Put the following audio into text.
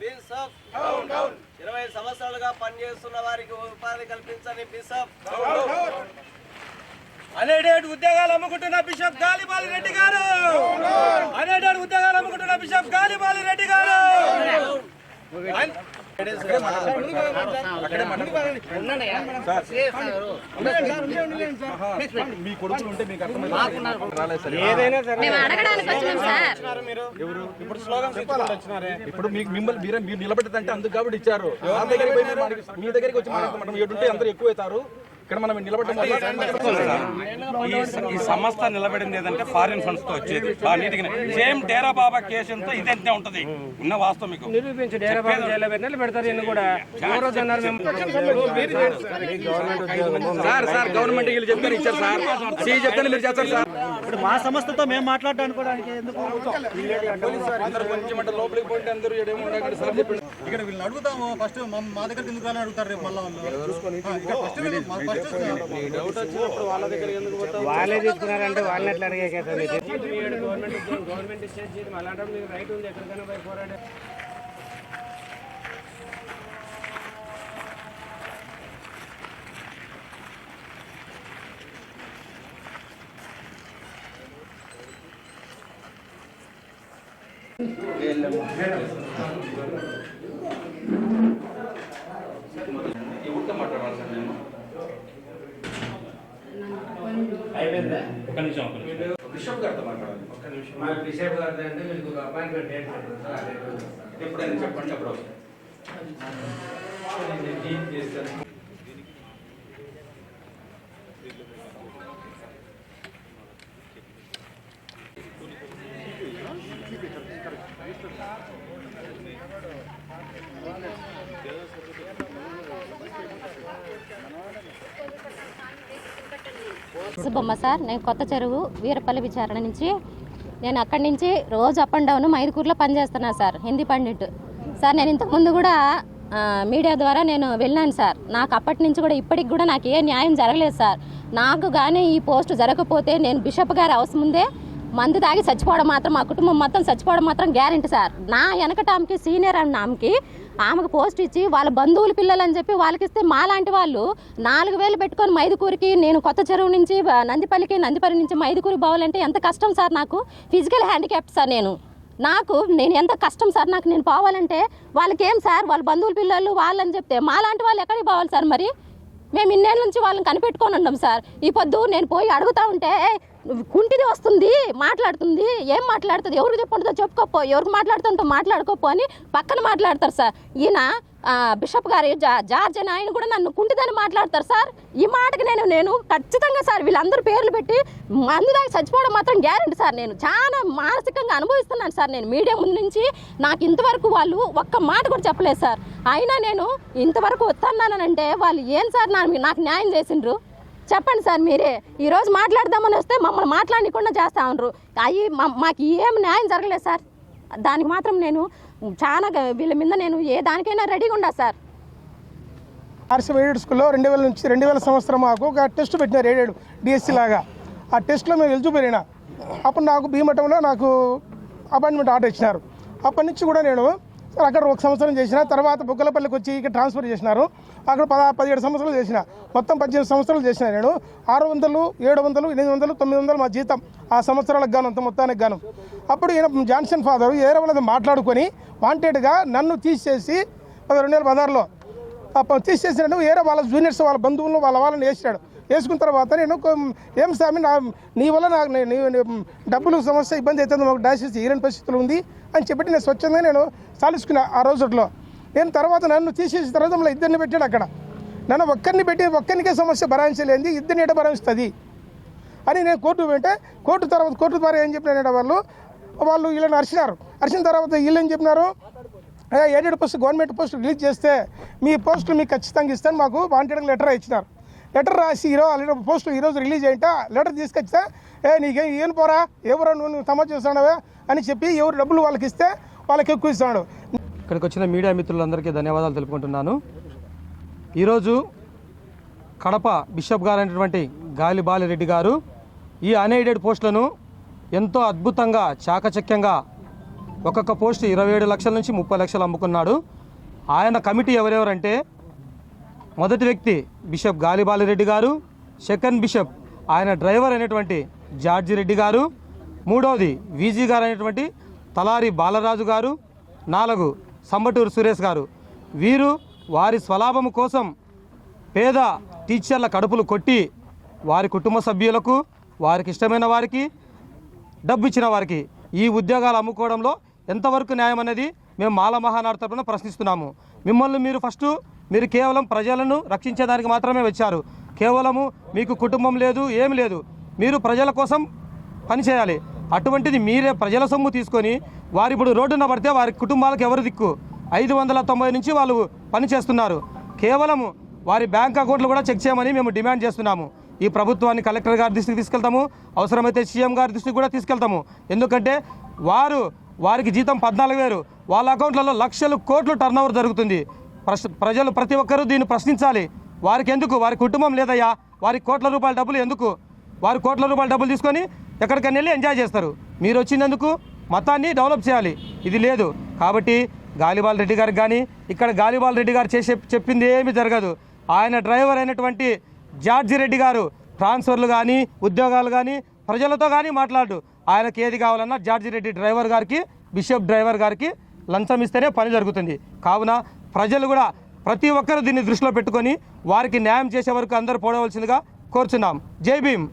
Bishop ఇరవై సంవత్సరాలుగా పనిచేస్తున్న వారికి ఉపాధి కల్పించని బిషప్ అనేటేడు ఉద్యోగాలు అమ్ముకుంటున్న బిషప్ గాలిబాలి రెడ్డి గారు. అనేటేడు ఉద్యోగాలు అమ్ముకుంటున్న బిషప్ గాలిబాలి రెడ్డి గారు. మీ కొడుకులు ఉంటే మీకు అర్థమైంది రాలేదు సార్. మేము అడగడానికి వచ్చినాం సార్. ఇప్పుడు మీకు మిమ్మల్ని మీరు మీరు నిలబెట్టదంటే అందుకు కాబట్టి ఇచ్చారు. మా దగ్గరికి వచ్చి మాట్లాడతాం ఏడుంటే అందరూ ఎక్కువ అవుతారు ఇక్కడ మనం నిలబెట్టడం ఈ ఈ సంస్థ నిలబడింది ఏదంటే ఫారిన్ ఫండ్స్తో వచ్చేది నీట్గా సేమ్ డేరా బాబా కేసుతో ఇదంతే ఉంటది ఉన్న వాస్తవం మీకు నిరూపించి డేరా బాబు జైల్లో పెట్టినట్లు పెడతారు ఎన్ని కూడా అన్నారు మేము సార్ సార్ గవర్నమెంట్ వీళ్ళు చెప్తారు ఇచ్చారు సార్ సీ చెప్తాను మీరు చేస్తారు సార్ ఇప్పుడు మా సంస్థతో మేము మాట్లాడడానికి ఎందుకు ఇక్కడ వీళ్ళని అడుగుతాము. ఫస్ట్ మా దగ్గర ఎందుకు రాని అడుగుతారు రేపు మళ్ళీ వాళ్ళు? వాళ్ళే తీసుకున్నారంటే వాళ్ళని ఎట్లా అడిగే కదా గవర్నమెంట్ గవర్నమెంట్ ఇచ్చేది. అలాంటి రైట్ ఉంది. ఎక్కడికైనా పోరాడే ఒక్క నిమిషం ఒక్క నిమిషం బిషప్ గారితో మాట్లాడాలి బిషప్ అంటే మీకు ఒక అపాయింట్మెంట్ డేట్ సార్ ఎప్పుడైనా చెప్పండి అప్పుడు చేస్తాను సుబ్బమ్మ సార్ నేను కొత్త చెరువు వీరపల్లి విచారణ నుంచి నేను అక్కడి నుంచి రోజు అప్ అండ్ డౌన్ మైదుకూరులో పనిచేస్తున్నా సార్ హిందీ పండిట్. సార్ నేను ఇంతకుముందు కూడా మీడియా ద్వారా నేను వెళ్ళాను సార్. నాకు అప్పటి నుంచి కూడా ఇప్పటికి కూడా నాకు ఏ న్యాయం జరగలేదు సార్. నాకు కానీ ఈ పోస్ట్ జరగకపోతే నేను బిషప్ గారి అవసరం ముందే మందు తాగి చచ్చిపోవడం మాత్రం మా కుటుంబం మొత్తం చచ్చిపోవడం మాత్రం గ్యారెంటీ సార్. నా వెనకట ఆమెకి సీనియర్ అండ్ ఆమెకి ఆమెకు పోస్ట్ ఇచ్చి వాళ్ళ బంధువుల పిల్లలు అని చెప్పి వాళ్ళకి ఇస్తే మాలాంటి వాళ్ళు నాలుగు వేలు పెట్టుకొని మైదుకూరికి నేను కొత్త చెరువు నుంచి నందిపల్లికి నందిపల్లి నుంచి మైదుకూరు పోవాలంటే ఎంత కష్టం సార్ నాకు? ఫిజికల్ హ్యాండిక్యాప్ట్ సార్ నేను. నాకు నేను ఎంత కష్టం సార్ నాకు? నేను పోవాలంటే వాళ్ళకేం సార్? వాళ్ళ బంధువుల పిల్లలు వాళ్ళని చెప్తే మాలాంటి వాళ్ళు ఎక్కడికి పోవాలి సార్ మరి? మేము ఇన్నేళ్ళ నుంచి వాళ్ళని కనిపెట్టుకొని ఉన్నాం సార్. ఈ పొద్దు నేను పోయి అడుగుతా ఉంటే కుంటిది వస్తుంది మాట్లాడుతుంది. ఏం మాట్లాడుతుంది? ఎవరికి చెప్పుకుంటుందో చెప్పుకోపో ఎవరికి మాట్లాడుతుంటో మాట్లాడుకోపో అని పక్కన మాట్లాడతారు సార్. ఈయన బిషప్ గారు జా జార్జ్ అని ఆయన కూడా నన్ను కుంటిదని మాట్లాడతారు సార్. ఈ మాటకి నేను నేను ఖచ్చితంగా సార్ వీళ్ళందరూ పేర్లు పెట్టి అందుదాకా చచ్చిపోవడం మాత్రం గ్యారెంటీ సార్. నేను చాలా మానసికంగా అనుభవిస్తున్నాను సార్. నేను మీడియా ముందు నుంచి నాకు ఇంతవరకు వాళ్ళు ఒక్క మాట కూడా చెప్పలేదు సార్. అయినా నేను ఇంతవరకు వస్తున్నానంటే వాళ్ళు ఏం సార్ నాకు న్యాయం చేసిండ్రు? చెప్పండి సార్ మీరే. ఈరోజు మాట్లాడదామని వస్తే మమ్మల్ని మాట్లాడకుండా చేస్తా ఉన్నారు. అవి మాకు ఏం న్యాయం జరగలేదు సార్. దానికి మాత్రం నేను చాలా వీళ్ళ మీద నేను ఏ దానికైనా రెడీగా ఉండా సార్. ఆర్సీ ఎయిడెడ్ స్కూల్లో రెండు వేల నుంచి రెండు వేల సంవత్సరం మాకు ఒక టెస్ట్ పెట్టినారు ఎయిడెడ్ డిఎస్సి లాగా. ఆ టెస్ట్లో మేము ఎలిజిబుల్ అప్పుడు నాకు భీమఠంలో నాకు అపాయింట్మెంట్ ఆర్డర్ ఇచ్చినారు. అప్పటి నుంచి కూడా నేను అక్కడ ఒక సంవత్సరం చేసిన తర్వాత బుగ్గలపల్లికి వచ్చి ఇక్కడ ట్రాన్స్ఫర్ చేసినారు. అక్కడ పద పదిహేడు సంవత్సరాలు చేసిన. మొత్తం పద్దెనిమిది సంవత్సరాలు చేసిన నేను. ఆరు వందలు ఏడు వందలు ఎనిమిది వందలు తొమ్మిది వందలు మా జీతం ఆ సంవత్సరాలకు గాను అంత మొత్తానికి గాను. అప్పుడు ఈయన జాన్సన్ ఫాదర్ ఏరే వాళ్ళది మాట్లాడుకొని వాంటెడ్గా నన్ను తీసేసి రెండు వేల పదహారులో తీసేసినాడు వేరే వాళ్ళ జూనియర్స్ వాళ్ళ బంధువులను వాళ్ళ వాళ్ళని వేసినాడు. వేసుకున్న తర్వాత నేను ఏం స్వామి నా నీ వల్ల నాకు డబ్బులు సమస్య ఇబ్బంది అవుతుంది మాకు డయాసిస్ ఈరని పరిస్థితులు ఉంది అని చెప్పి నేను స్వచ్ఛంగా నేను సాధించుకున్నా ఆ రోజుల్లో. నేను తర్వాత నన్ను తీసేసిన తర్వాత మళ్ళీ ఇద్దరిని పెట్టాడు అక్కడ. నన్ను ఒక్కరిని పెట్టి ఒక్కరికే సమస్య భరాయించలేంది ఇద్దరిని ఎట భరాయిస్తుంది అని నేను కోర్టు వెంటే కోర్టు తర్వాత కోర్టు ద్వారా ఏం చెప్పినారంటే వాళ్ళు వాళ్ళు వీళ్ళని అరిచినారు. అరిచిన తర్వాత వీళ్ళు ఏం చెప్పినారు? Aided post government post release చేస్తే మీ పోస్టులు మీకు ఖచ్చితంగా ఇస్తాను మాకు వాంటెడ్ లెటర్ ఇచ్చినారు. లెటర్ రాసి ఈరోజు లెటర్ ఈరోజు రిలీజ్ అయ్యింట లెటర్ తీసుకొచ్చా? ఏ నీకేం ఏం పోరా? ఎవరో నువ్వు నువ్వు చేస్తున్నావే? అని చెప్పి ఎవరు డబ్బులు వాళ్ళకి ఇస్తే వాళ్ళకి ఎక్కువ ఇస్తున్నాడు ఇక్కడికి వచ్చిన మీడియా మిత్రులందరికీ ధన్యవాదాలు తెలుపుకుంటున్నాను. ఈరోజు కడప బిషప్ గారు అయినటువంటి గాలి బాలిరెడ్డి గారు ఈ అన్ఎయిడెడ్ పోస్టులను ఎంతో అద్భుతంగా చాకచక్యంగా ఒక్కొక్క పోస్ట్ ఇరవై ఏడు లక్షల నుంచి ముప్పై లక్షలు అమ్ముకున్నాడు. ఆయన కమిటీ ఎవరెవరంటే మొదటి వ్యక్తి బిషప్ గాలిబాలిరెడ్డి గారు సెకండ్ బిషప్ ఆయన డ్రైవర్ అయినటువంటి జార్జి రెడ్డి గారు మూడవది వీజీ గారు అయినటువంటి తలారి బాలరాజు గారు నాలుగు సంబటూరు సురేష్ గారు. వీరు వారి స్వలాభం కోసం పేద టీచర్ల కడుపులు కొట్టి వారి కుటుంబ సభ్యులకు వారికి ఇష్టమైన వారికి డబ్బు ఇచ్చిన వారికి ఈ ఉద్యోగాలు అమ్ముకోవడంలో ఎంతవరకు న్యాయం అనేది మేము మాల మహానాడు తరపున ప్రశ్నిస్తున్నాము. మిమ్మల్ని మీరు ఫస్ట్ మీరు కేవలం ప్రజలను రక్షించేదానికి మాత్రమే వచ్చారు. కేవలము మీకు కుటుంబం లేదు ఏమి లేదు. మీరు ప్రజల కోసం పనిచేయాలి అటువంటిది మీరే ప్రజల సొమ్ము తీసుకొని వారు ఇప్పుడు రోడ్డున పడితే వారి కుటుంబాలకు ఎవరు దిక్కు? ఐదు వందల తొంభై నుంచి వాళ్ళు పని చేస్తున్నారు. కేవలము వారి బ్యాంక్ అకౌంట్లు కూడా చెక్ చేయమని మేము డిమాండ్ చేస్తున్నాము. ఈ ప్రభుత్వాన్ని కలెక్టర్ గారి దృష్టికి తీసుకెళ్తాము. అవసరమైతే సీఎం గారి దృష్టికి కూడా తీసుకెళ్తాము. ఎందుకంటే వారు వారికి జీతం పద్నాలుగు వేలు. వాళ్ళ అకౌంట్లలో లక్షలు కోట్లు టర్న్ జరుగుతుంది. ప్రజలు ప్రతి ఒక్కరూ దీన్ని ప్రశ్నించాలి. వారికి ఎందుకు వారి కుటుంబం లేదయ్యా. వారి కోట్ల రూపాయల డబ్బులు ఎందుకు? వారు కోట్ల రూపాయల డబ్బులు తీసుకొని ఎక్కడికైనా వెళ్ళి ఎంజాయ్ చేస్తారు. మీరు వచ్చినందుకు మతాన్ని డెవలప్ చేయాలి. ఇది లేదు. కాబట్టి గాలిబాల్ రెడ్డి గారికి కానీ ఇక్కడ గాలిబాల్ రెడ్డి గారు చేసే చెప్పింది ఏమీ జరగదు. ఆయన డ్రైవర్ అయినటువంటి జార్జి రెడ్డి గారు ట్రాన్స్ఫర్లు కానీ ఉద్యోగాలు కానీ ప్రజలతో కానీ మాట్లాడు. ఆయనకి ఏది కావాలన్నా జార్జి రెడ్డి డ్రైవర్ గారికి బిషప్ డ్రైవర్ గారికి లంచం ఇస్తేనే పని జరుగుతుంది. కావున ప్రజలు కూడా ప్రతి ఒక్కరూ దీన్ని దృష్టిలో పెట్టుకొని వారికి న్యాయం చేసే వరకు అందరూ పోవలసిందిగా కోరుచున్నాం. జై భీమ్.